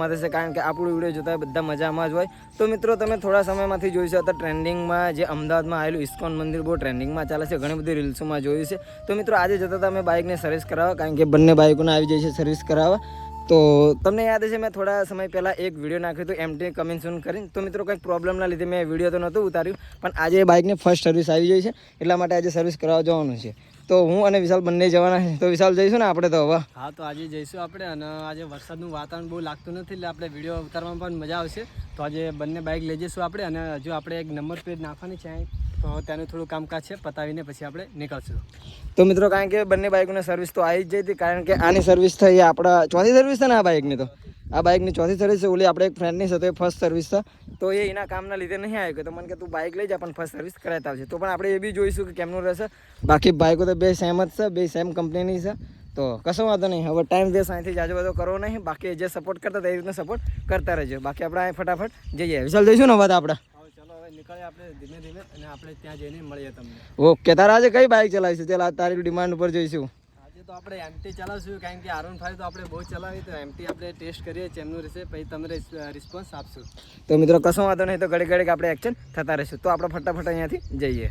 માટે છે, કારણ કે આપણું વીડિયો જોતા બધા મજામાં જ હોય. તો મિત્રો, તમે થોડા સમયમાંથી જોયું છે, અત્યારે ટ્રેન્ડિંગમાં જે અમદાવાદમાં આવેલું ઇસ્કોન મંદિર બહુ ટ્રેન્ડિંગમાં ચાલે છે, ઘણી બધી રીલ્સોમાં જોયું છે. તો મિત્રો, આજે જતા તમે બાઇકને સર્વિસ કરાવવા, કારણ કે બંને બાઇકોને આવી જાય છે સર્વિસ કરાવવા. તો તમને યાદ છે મેં થોડા સમય પહેલાં એક વીડિયો નાખ્યો હતો એમટી કમિંગ સૂન કરીને. તો મિત્રો, કંઈક પ્રોબ્લેમના લીધે મેં વીડિયો તો નહોતું ઉતાર્યું, પણ આજે બાઇકને ફર્સ્ટ સર્વિસ આવી જાય છે, એટલા માટે આજે સર્વિસ કરાવવા જવાનું છે. તો હું અને વિશાલ બંને જવાના છે. તો વિશાલ જઈશું ને આપણે તો હવે. હા તો આજે જઈશું આપણે અને આજે વરસાદનું વાતાવરણ બહુ લાગતું નથી એટલે આપણે વીડિયો ઉતારવામાં પણ મજા આવશે. તો આજે બંને બાઇક લઈ જઈશું આપણે અને હજુ આપણે એક નંબર પ્લેટ નાખવાની છે. તો ત્યાંનું થોડું કામકાજ છે પતાવીને પછી આપણે નીકળશું. તો મિત્રો કારણ કે બંને બાઇકોની સર્વિસ તો આવી જ જઈ હતી કારણ કે આની સર્વિસ થઈ આપણા ચોથી સર્વિસ છે ને આ બાઇકની તો? આ બાઇકની ચોથી સર્વિસ છે ઓલી આપણે એક ફ્રેન્ડની સાથે ફર્સ્ટ સર્વિસ છે. તો એ એના કામના લીધે નહીં આવ્યો કે તો મને કે તું બાઇક લઈ જા પણ ફર્સ્ટ સર્વિસ કરાવતા આવશે તો પણ આપણે એ બી જોઈશું કે કેમનું રહેશે. બાકી બાઇકો તો બે સેમ જ છે બે સેમ કંપનીની છે. તો કશો વાંધો નહીં. હવે ટાઈમ દે સાંજથી જાજો બધો કરવો નહીં. બાકી જે સપોર્ટ કરતા એ રીતનો સપોર્ટ કરતા રહેજો. બાકી આપણે અહીં ફટાફટ જઈએ. વિશાલ જઈશું ને વાત આપણે? હવે નીકળીએ આપણે ધીમે ધીમે અને આપણે ત્યાં જઈને મળીએ તમને. ઓકે તારા આજે કઈ બાઇક ચલાવીશું? ચાલ તારી ડિમાન્ડ ઉપર જઈશું. તો આપણે એમટી ચલાવશું કારણ કે આરોન ફાઈવ તો આપણે બહુ ચલાવી તો એમટી આપણે ટેસ્ટ કરીએ ચેમનું રહેશે પછી તમે રિસ્પોન્સ આપશું. તો મિત્રો કશો વાંધો નહીં તો ઘડી ઘડી આપણે એક્શન થતા રહીશું. તો આપણે ફટાફટ અહીંયાથી જઈએ.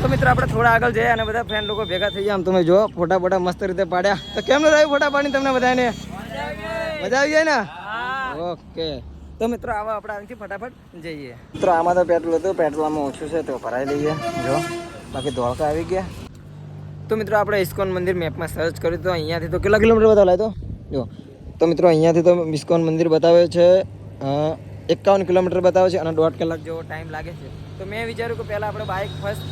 તો મિત્રો આપણે થોડા આગળ જઈએ અને બધા ફ્રેન્ડ લોકો ભેગા થઈ ગયા. આમ તમે જો ફોટા ફોટા મસ્ત રીતે પાડ્યા. તો કેમનું રહ્યું ફોટા પાડી તમને બધાને? મજા આવી જાય ને? ઓકે. તો મિત્રો આવા આપણે અહીંથી ફટાફટ જઈએ. મિત્રો આમાં તો પેટ્રોલ હતું પેટ્રોલ આમાં ઓછું છે તો ભરાઈ લઈએ જો બાકી ધોળકા આવી ગયા. તો મિત્રો આપણે ઇસ્કોન મંદિર મેપમાં સર્ચ કર્યું તો અહીંયાથી તો કેટલા કિલોમીટર બતાવે તો? જો તો મિત્રો અહીંયાથી તો ઇસ્કોન મંદિર બતાવે છે એકાવન કિલોમીટર બતાવે છે અને દોઢ કલાક જેવો ટાઈમ લાગે છે. તો મેં વિચાર્યું કે પહેલાં આપણે બાઇક ફર્સ્ટ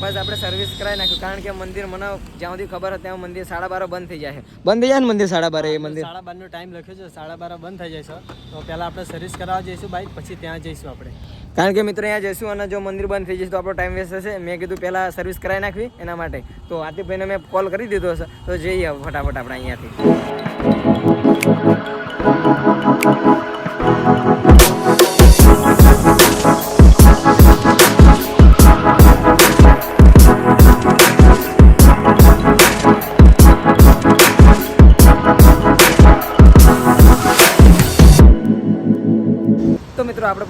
ફર્સ્ટ આપણે સર્વિસ કરાવી નાખ્યું. કારણ કે મંદિર મને જ્યાં સુધી ખબર હતી ત્યાં મંદિર સાડા બાર બંધ થઈ જાય છે. બંધ થઈ જાય ને મંદિર સાડા બારે એ મંદિર? સાડા બારનો ટાઈમ લખ્યો છે. સાડા બાર બંધ થઈ જાય છે. તો પહેલાં આપણે સર્વિસ કરાવવા જઈશું બાઇક પછી ત્યાં જઈશું આપણે. કારણ કે મિત્રો અહીંયા જઈશું અને જો મંદિર બંધ થઈ જશે તો આપણો ટાઈમ વેસ્ટ થશે. મેં કીધું પહેલાં સર્વિસ કરાવી નાખવી એના માટે. તો આતિફભાઈને મેં કોલ કરી દીધો હશે. તો જઈએ ફટાફટ આપણે અહીંયાથી.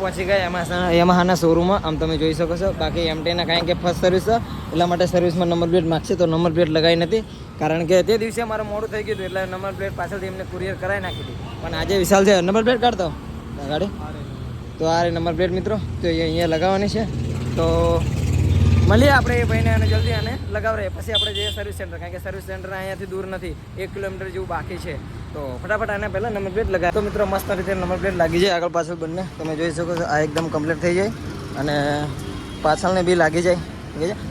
પહોંચી ગયા એમાં યમાહાના શોરૂમમાં આમ તમે જોઈ શકો છો. બાકી એમટીના કારણ કે ફર્સ્ટ સર્વિસ છે. એટલા માટે સર્વિસમાં નંબર પ્લેટ માગશે તો નંબર પ્લેટ લગાવી નથી. કારણ કે તે દિવસે મારે મોડું થઈ ગયું હતું, એટલે નંબર પ્લેટ પાછળથી એમને કુરિયર કરાવી નાખી હતી. પણ આજે વિશાલ છે. નંબર પ્લેટ કાઢતો? ગાડી? તો આ રે નંબર પ્લેટ મિત્રો, તો એ અહીંયા લગાવવાની છે. તો મળીએ આપણે એ ભાઈને અને જલ્દી આને લગાવરે પછી આપણે જઈએ સર્વિસ સેન્ટર કારણ કે સર્વિસ સેન્ટર અહીંયાથી દૂર નથી એક કિલોમીટર જેવું બાકી છે. તો ફટાફટ આને પહેલાં નંબર પ્લેટ લગાવે. તો મિત્રો મસ્ત રીતે નંબર પ્લેટ લાગી જાય આગળ પાછળ બંને. તમે જોઈ શકો છો આ એકદમ કમ્પ્લીટ થઈ જાય અને પાછળને બી લાગી જાય.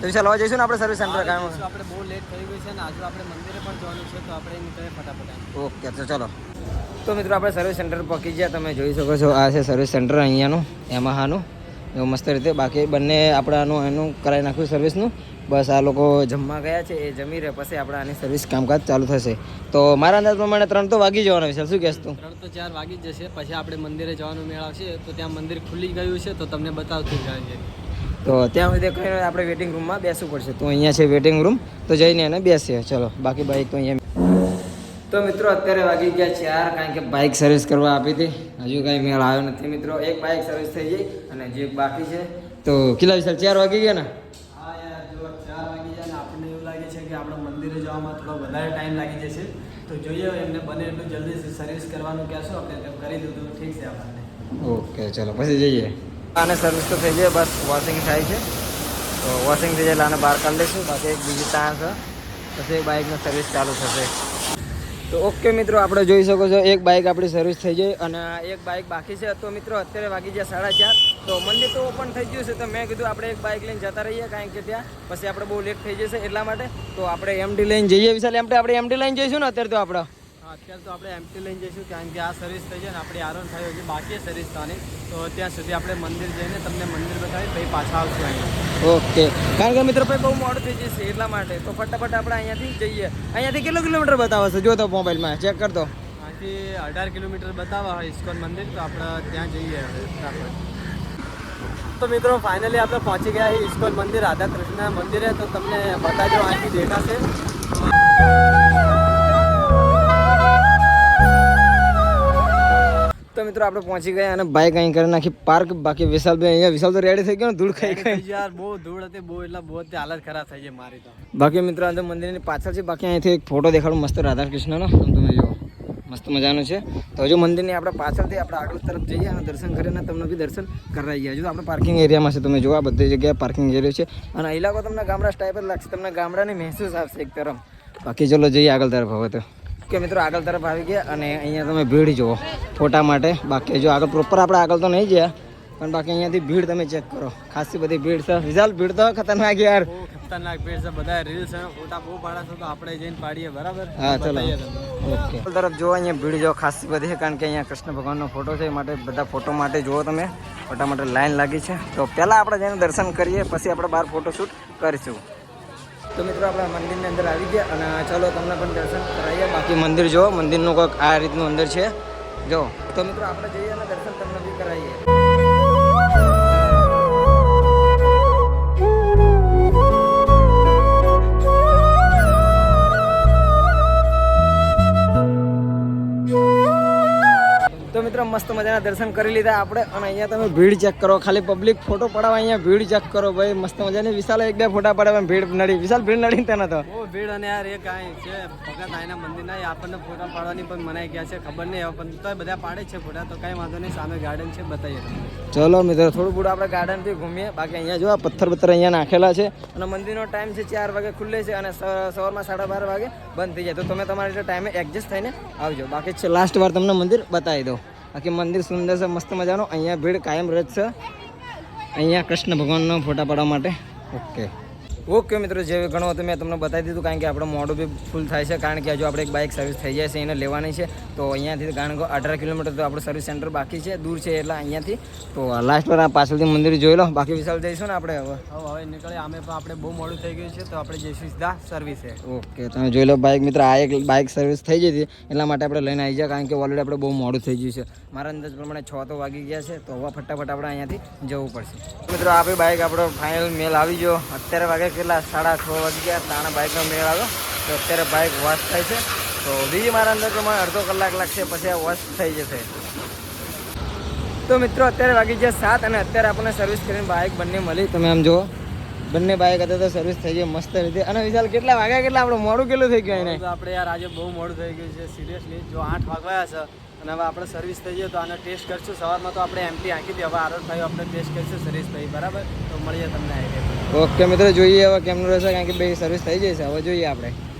તો વિશાલ હવે જઈશું ને આપણે સર્વિસ સેન્ટર કારણ આપણે બહુ લેટ થઈ ગયું છે ને આજુ આપણે મંદિરે પણ જવાનું છે તો આપણે નીકળીએ ફટાફટ ઓકે તો ચલો. તો મિત્રો આપણે સર્વિસ સેન્ટર પહોંચી ગયા. તમે જોઈ શકો છો આ છે સર્વિસ સેન્ટર અહીંયાનું યામાહાનું એવું મસ્ત રીતે બાકી બંને આપણે આનું એનું કરાવી નાખ્યું સર્વિસનું બસ આ લોકો જમવા ગયા છે એ જમી રહે પછી આપણે આની સર્વિસ કામકાજ ચાલુ થશે. તો મારા અંદાજ પ્રમાણે ત્રણ તો વાગી જવાના વિશાલ શું કહેશ તું? ત્રણ તો ચાર વાગી જ જશે પછી આપણે મંદિરે જવાનું મેળ આવશે તો ત્યાં મંદિર ખુલી ગયું છે તો તમને બતાવતું જાય છે તો ત્યાં સુધી આપણે વેટિંગ રૂમમાં બેસવું પડશે. તો અહીંયા છે વેટિંગ રૂમ તો જઈને એને બેસીએ ચલો બાકી બાઈક તો અહીંયા તો મિત્રો અત્યારે વાગી ગયા ચાર કારણ કે બાઇક સર્વિસ કરવા આપી હતી. હજુ કાંઈ મેળ આવ્યો નથી મિત્રો. એક બાઇક સર્વિસ થઈ ગઈ અને જે બાકી છે તો કેટલા વિશાલ ચાર વાગી ગયા ને? હા યાર જો ચાર વાગી ગયા ને આપણને એવું લાગે છે કે આપણે મંદિરે જવામાં થોડો વધારે ટાઈમ લાગી જશે. તો જોઈએ એમને બને એટલું જલ્દી સર્વિસ કરવાનું કહેશો આપણે તેમ કરી દીધું. તો ઠીક છે આપણને. ઓકે ચલો પછી જઈએ. આને સર્વિસ તો થઈ જાય બસ વોશિંગ થાય છે. તો વોશિંગ થઈ જાય એટલે આને બહાર કાઢી લઈશું. બાકી એક બીજી તાણ છે. પછી બાઇકની સર્વિસ ચાલુ થશે. તો ઓકે મિત્રો, આપણે જોઈ શકો છો, એક બાઇક આપણી સર્વિસ થઈ જાય અને એક બાઇક બાકી છે. તો મિત્રો, અત્યારે વાગી ગયા સાડા ચાર. તો મંદિર તો ઓપન થઈ ગયું છે, તો મેં કીધું આપણે એક બાઇક લઈને જતા રહીએ, કારણ કે ત્યાં પછી આપણે બહુ લેટ થઈ જશે એટલા માટે. તો આપણે એમડી લઈને જઈએ, વિશાલ, એમ આપણે એમડી લઈને જઈશું ને અત્યારે તો આપણે? અત્યારે તો આપણે એમટી લઈને જઈશું કારણ કે આ સર્વિસ થઈ જાય ને આપણી આરોન થાય છે બાકી સર્વિસ થવાની. તો ત્યાં સુધી આપણે મંદિર જઈને તમને મંદિર બતાવી પછી પાછા આવશું અહીંયા. ઓકે કારણ કે મિત્રો ભાઈ બહુ મોડું થઈ જશે એટલા માટે. તો ફટાફટ આપણે અહીંયાથી જઈએ. અહીંયાથી કેટલો કિલોમીટર બતાવે છે? જો તો મોબાઈલમાં. ચેક કરતો અહીંથી અઢાર કિલોમીટર બતાવવા હોય ઇસ્કોન મંદિર તો આપણે ત્યાં જઈએ તો મિત્રો ફાઇનલી આપણે પહોંચી ગયા ઇસ્કોન મંદિર. રાધા કૃષ્ણ મંદિરે. તો તમને બતાજો અહીંથી દેખાશે તો મિત્રો આપણે પહોંચી ગયા અને બાઇક અહીં કરી નાખી. પાર્ક બાકી વિશાલભાઈ અહીંયા વિશાલ તો રેડી થઈ ગયો ને ધૂળ ખાઈ ગઈ યાર બહુ ધૂળ હતી બહુ એટલે બહુ હાલત ખરાબ થઈ છે મારી તો. બાકી મિત્રો અંદર મંદિરની પાછળ છે બાકી અહીંથી એક ફોટો દેખાડું મસ્ત રાધા કૃષ્ણનો તમે જો જુઓ મસ્ત મજાનો છે. તો હજુ મંદિરની આપણે પાછળથી આપણે આગળ તરફ જઈએ અને દર્શન કરીને તમને બી દર્શન કરાવી ગયા. હજુ આપણે પાર્કિંગ એરિયામાં છે તમે જો આ બધી જગ્યાએ પાર્કિંગ એરિયા છે. અને આ ઇલાકો તમને ગામડા સ્ટાઈપ જ લાગશે તમને ગામડાની મહેસૂસ આવશે એક તરફ. બાકી ચલો જઈએ આગળ તરફ હવે તો. કે મિત્રો આગળ તરફ આવી ગયા અને અહીંયા તમે ભીડ જુઓ ફોટા માટે. બાકી જો આગળ પ્રોપર આપણે આગળ તો નહીં ગયા પણ બાકી અહીંયાથી ભીડ તમે ચેક કરો. ખાસી બધી ભીડ છે. વિશાલ ભીડ તો ખતરનાક યાર. ખતરનાક ભીડ છે બધા રીલ્સ અને ફોટા બહુ પાડા છે તો આપણે જઈને પાડીએ બરાબર? હા ચલો. ઓકે. તરફ જો અહીંયા ભીડ જો ખાસી બધી છે કારણ કે અહીંયા કૃષ્ણ ભગવાનનો ફોટો છે એ માટે બધા ફોટો માટે જુઓ તમે. ફોટા માટે લાઈન લાગી છે. તો પહેલાં આપણે જઈને દર્શન કરીએ પછી આપણે બહાર ફોટોશૂટ કરીશું. તો મિત્રો આપણે મંદિરની અંદર આવી ગયા અને ચલો તમને પણ દર્શન કરાવીએ. બાકી મંદિર જો મંદિરનું કંઈક આ રીતનું અંદર છે. જો, તો મિત્રો આપણે જઈએ અને દર્શન તમને બી કરાવીએ. મસ્ત મજાના દર્શન કરી લીધા આપણે. અને અહીંયા તમે ભીડ ચેક કરો. ખાલી પબ્લિક ફોટો પડાવવા અહીંયા ભીડ ચેક કરો ભાઈ. મસ્ત મજાની વિશાલ એક બે ફોટા પડાવવા ભીડ નડી. વિશાલ ભીડ નડી તેના તો? ભીડ અને યાર એ કાંઈ છે. ભગત મંદિર ના આપણને ફોટા પાડવાની પણ મનાઈ ગયા છે. ખબર નહીં પણ તો બધા પાડે છે ફોટા તો કાંઈ વાંધો નહીં. સામે ગાર્ડન છે બતાવીએ ચલો મિત્રો થોડું બુડ આપણે ગાર્ડન બી ઘૂમીએ. બાકી અહીંયા જો આ પથ્થર પથ્થર અહીંયા નાખેલા છે. અને મંદિરનો ટાઈમ છે ચાર વાગે ખુલ્લે છે અને સવારમાં સાડા બાર વાગે બંધ થઈ જાય. તો તમે તમારે ટાઈમે એડજસ્ટ થઈને આવજો. બાકી છે લાસ્ટ વાર તમને મંદિર બતાવી દઉં. બાકી મંદિર સુંદર છે, મસ્ત મજાનો. અહીંયા ભીડ કાયમ રહે છે. અહીંયા કૃષ્ણ ભગવાનનો ફોટા પાડવા માટે. ઓકે ઓકે મિત્રો જે ઘણો હતો મેં તમને બતાવી દીધું કારણ કે આપણે મોડું બી ફૂલ થાય છે. કારણ કે હજુ આપણે એક બાઇક સર્વિસ થઈ જાય છે એને લેવાની છે. તો અહીંયાથી કારણ કે અઢાર કિલોમીટર તો આપણું સર્વિસ સેન્ટર બાકી છે દૂર છે એટલે અહીંયાથી. તો લાસ્ટ વાર આ પાછળથી મંદિર જોઈ લો બાકી વિશાલ જઈશું ને આપણે હવે. હવે હવે નીકળે અમે પણ આપણે બહુ મોડું થઈ ગયું છે તો આપણે જઈશું સીધા સર્વિસે ઓકે તમે જોઈ લો બાઇક મિત્ર આ એક બાઇક સર્વિસ થઈ જતી હતી. એટલા માટે આપણે લઈને આવી જાય કારણ કે ઓલરેડી આપણે બહુ મોડું થઈ ગયું છે. મારા અંદાજ પ્રમાણે છ તો વાગી ગયા છે તો હવે ફટાફટ આપણે અહીંયાથી જવું પડશે. મિત્રો આપણી બાઇક આપણો ફાઇનલ મેલ આવી ગયો. અત્યારે વાગે કેટલા? સાડા છ વાગી ગયા તાણા બાઇકનો મેળ આવ્યો. તો અત્યારે બાઇક વોશ થાય છે. તો બીજી મારા અંદર પ્રમાણે અડધો કલાક લાગશે પછી આ વોશ થઈ જશે. તો મિત્રો અત્યારે વાગી ગયા સાત અને અત્યારે આપણને સર્વિસ કરીને બાઇક બંને મળી. તમે આમ જુઓ બંને બાઇક હતા તો સર્વિસ થઈ ગઈ મસ્ત રીતે. અને વિશાલ કેટલા વાગ્યા કેટલા? આપણું મોડું કેટલું થઈ ગયું એને તો આપણે યાર આજે બહુ મોડું થઈ ગયું છે સિરિયસલી જો આઠ વાગવાયા છે અને હવે આપણે સર્વિસ થઈ જાય તો આને ટેસ્ટ કરશું. સવારમાં તો આપણે એમટી આંકી હતી હવે આરોડ ભાઈ આપણે ટેસ્ટ કરીશું સર્વિસ ભાઈ બરાબર? તો મળીએ તમને આઈડિયા ઓકે મિત્રો, જોઈએ હવે કેમનું રહેશે, કારણ કે બે સર્વિસ થઈ જશે હવે જોઈએ આપણે.